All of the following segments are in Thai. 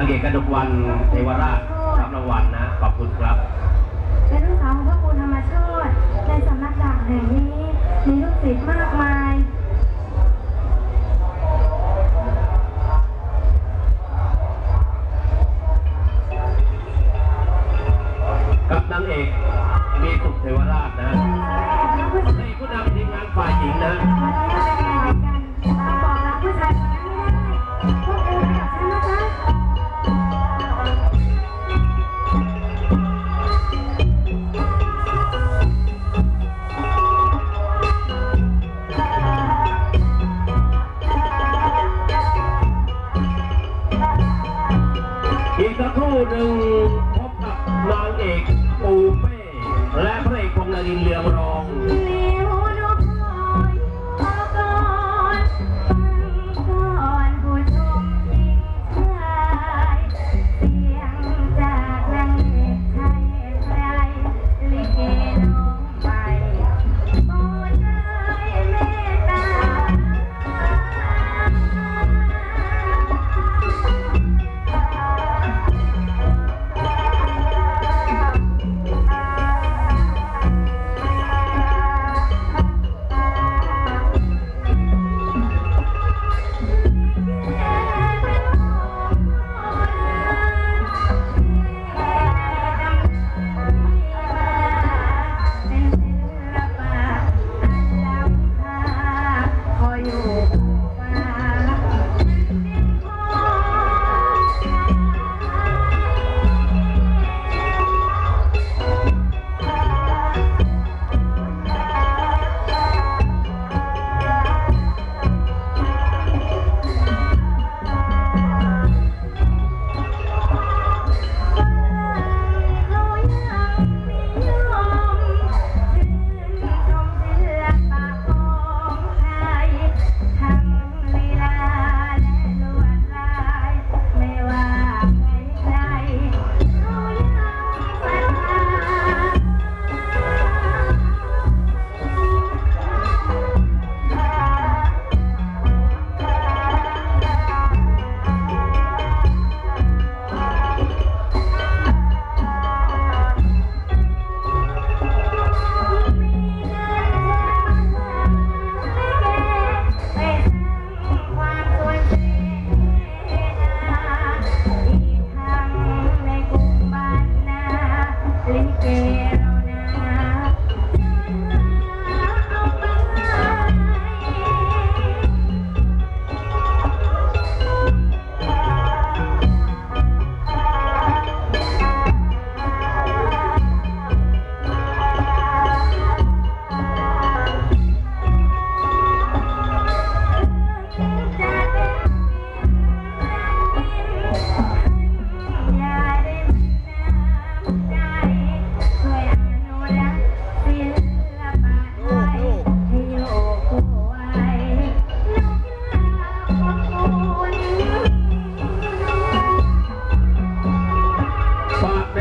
นางเอกกระดกวันเทวราชรับรางวัลนะ ขอบคุณครับ เป็นลูกสาวของพระครูธรรมโชตในสำนักดาบแห่งนี้ มีลูกศิษย์มากมายกับนางเอกมีสุขเทวราชนะแล้วผู้ในผู้นำทีมงานฝ่ายหญิงนะ เอ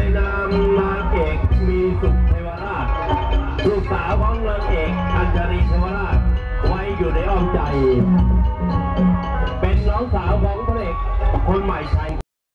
นนามนางเอกมีสุขเทวราช ลูกสาวของนางเอกอัญชลีเทวราช ไว้อยู่ในอ้อมใจ เป็นน้องสาวของพระเอกคนใหม่ชัย